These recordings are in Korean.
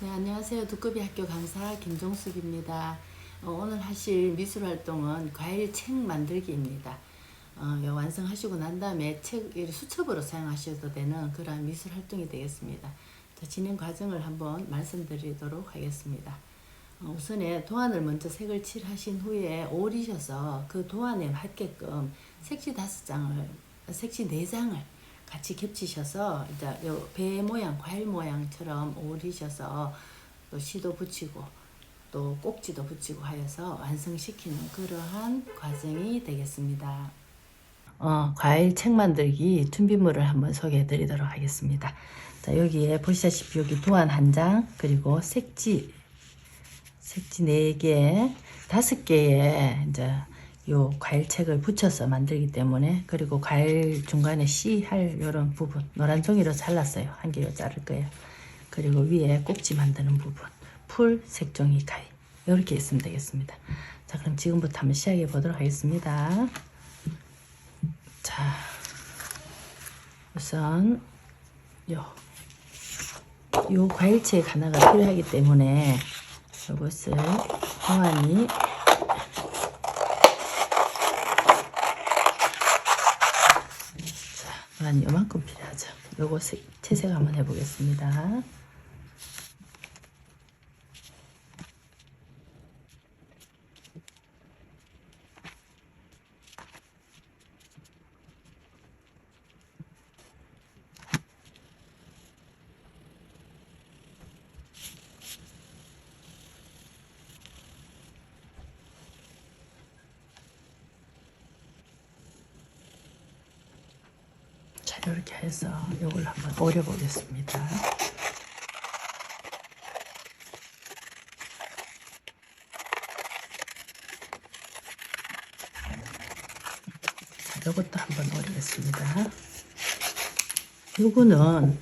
네, 안녕하세요. 두꺼비 학교 강사 김종숙입니다. 어, 오늘 하실 미술 활동은 과일 책 만들기입니다. 어, 요 완성하시고 난 다음에 책을 수첩으로 사용하셔도 되는 그러한 미술 활동이 되겠습니다. 자, 진행 과정을 한번 말씀드리도록 하겠습니다. 어, 우선에 도안을 먼저 색을 칠하신 후에 오리셔서 그 도안에 맞게끔 색지 다섯 장을 색지 네 장을 같이 겹치셔서 이제 요배 모양 과일 모양처럼 오리셔서 또 시도 붙이고 또 꼭지도 붙이고 하여서 완성시키는 그러한 과정이 되겠습니다. 어, 과일 책 만들기 준비물을 한번 소개해 드리도록 하겠습니다. 자, 여기에 보시다시피 여기 도안 한 장, 그리고 색지, 색지 4개, 5개의 이제 요 과일책을 붙여서 만들기 때문에 그리고 과일 중간에 씨할 요런 부분 노란 종이로 잘랐어요. 한 개로 자를 거예요. 그리고 위에 꼭지 만드는 부분 풀 색종이 가위 이렇게 있으면 되겠습니다. 자 그럼 지금부터 한번 시작해 보도록 하겠습니다. 자 우선 요, 요 과일책 하나가 필요하기 때문에 이것을 동안이 한 요만큼 필요하죠. 요거 색, 채색 한번 해보겠습니다. 자, 이렇게 해서 요걸 한번 오려 보겠습니다. 자, 요것도 한번 오리겠습니다. 요거는 어,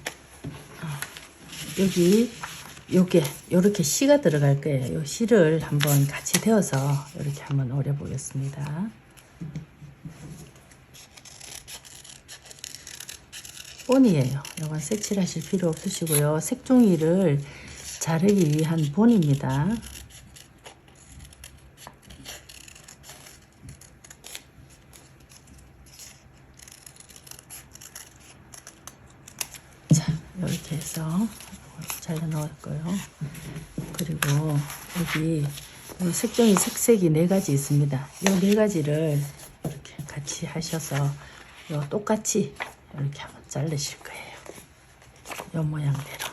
여기 요게 요렇게 씨가 들어갈 거예요. 요 씨를 한번 같이 데워서 이렇게 한번 오려 보겠습니다. 본이에요. 이건 색칠하실 필요 없으시고요. 색종이를 자르기 위한 본입니다. 자, 이렇게 해서 잘라 넣었고요. 그리고 여기 이 색종이 색색이 네 가지 있습니다. 이 네 가지를 이렇게 같이 하셔서 요 똑같이 이렇게 한번 자르실 거예요. 요 모양대로.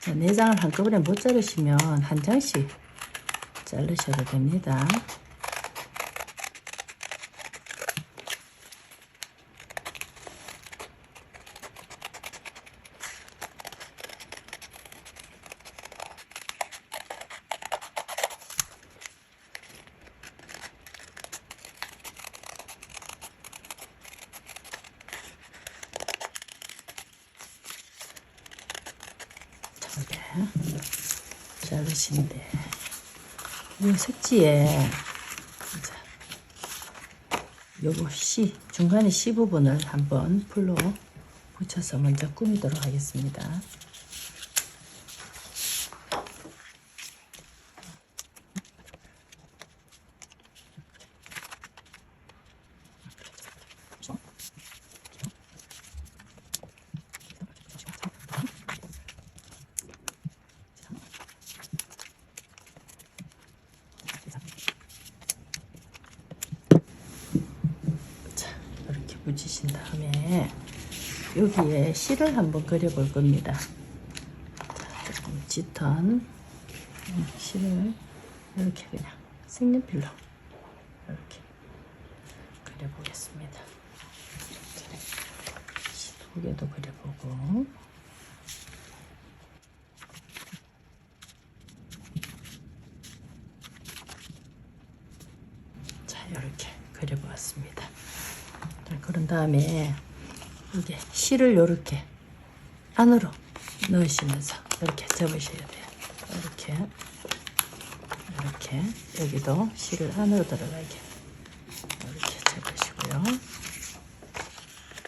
자, 네 장을 한꺼번에 못 자르시면 한 장씩 자르셔도 됩니다. 저게 자르신데 이 색지에 요거 C 중간에 C 부분을 한번 풀로 붙여서 먼저 꾸미도록 하겠습니다. 자, 이렇게 붙이신 다음에 여기에 실을 한번 그려볼 겁니다. 자, 조금 짙은 실을 이렇게 그냥 색연필로 이렇게 그려보겠습니다. 두 개도 그려보고 자 이렇게 그려보았습니다. 자, 그런 다음에 이게 실을 요렇게 안으로 넣으시면서 이렇게 접으셔야 돼요. 이렇게 이렇게 여기도 실을 안으로 들어가게 이렇게 접으시고요.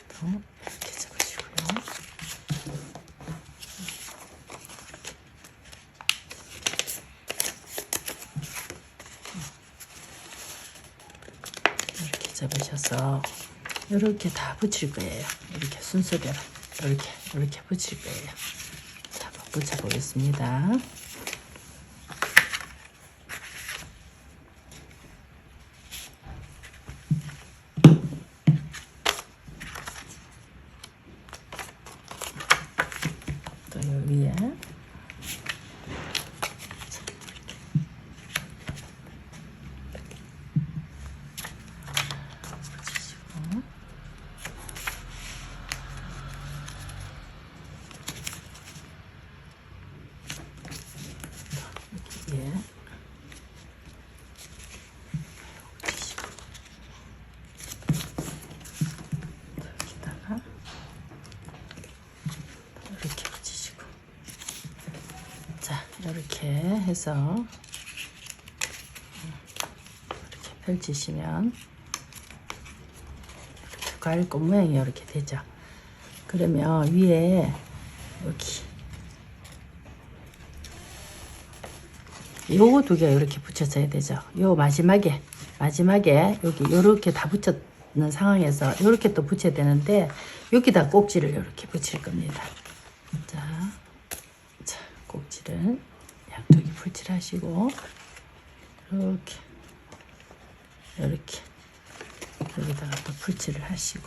또 이렇게 접으시고요. 이렇게, 접으셔서 이렇게 다 붙일 거예요. 이렇게 순서대로 이렇게 이렇게 붙일 거예요. 자, 한번 붙여 보겠습니다. 또 여기에 붙이시고 여기에 붙이시고 여기다가 이렇게 붙이시고 자 이렇게 해서 이렇게 펼치시면 이렇게 과일꽃 모양이 이렇게 되죠 그러면 위에 여기 요거 두 개가 이렇게 붙여져야 되죠. 요 마지막에 마지막에 여기 요렇게 다 붙였는 상황에서 요렇게 또 붙여야 되는데 여기다 꼭지를 이렇게 붙일 겁니다. 자, 자 꼭지를 풀칠하시고 이렇게 이렇게 여기다가 또 풀칠을 하시고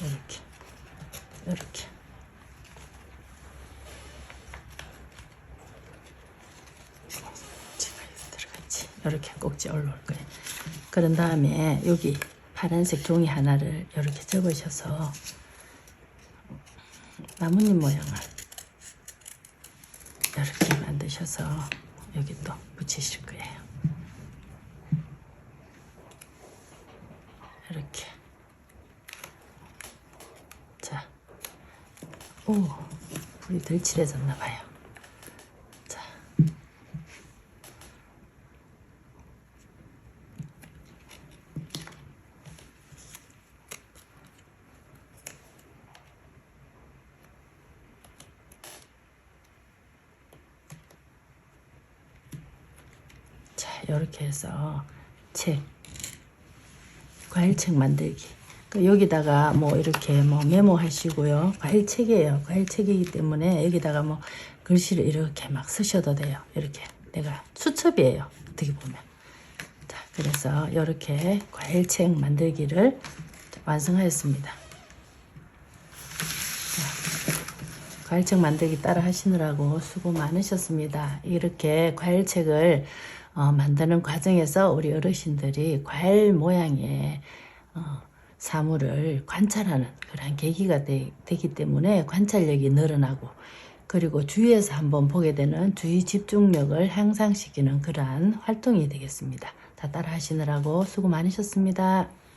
이렇게 이렇게 제가 들어갔지. 이렇게 꼭지 올라올 거예요. 그런 다음에 여기 파란색 종이 하나를 이렇게 접으셔서 나뭇잎 모양을 이렇게 만드셔서 여기 또 붙이실 거예요. 이렇게. 자, 오, 불이 덜 칠해졌나 봐요. 이렇게 해서 책, 과일책 만들기. 그 여기다가 뭐 이렇게 뭐 메모하시고요. 과일책이에요. 과일책이기 때문에 여기다가 뭐 글씨를 이렇게 막 쓰셔도 돼요. 이렇게 내가 수첩이에요. 어떻게 보면. 자, 그래서 이렇게 과일책 만들기를 완성하였습니다. 과일책 만들기 따라 하시느라고 수고 많으셨습니다. 이렇게 과일책을 어, 만드는 과정에서 우리 어르신들이 과일 모양의 어, 사물을 관찰하는 그런 계기가 되, 기 때문에 관찰력이 늘어나고 그리고 주위에서 한번 보게 되는 주의 집중력을 향상시키는 그러한 활동이 되겠습니다. 다 따라 하시느라고 수고 많으셨습니다.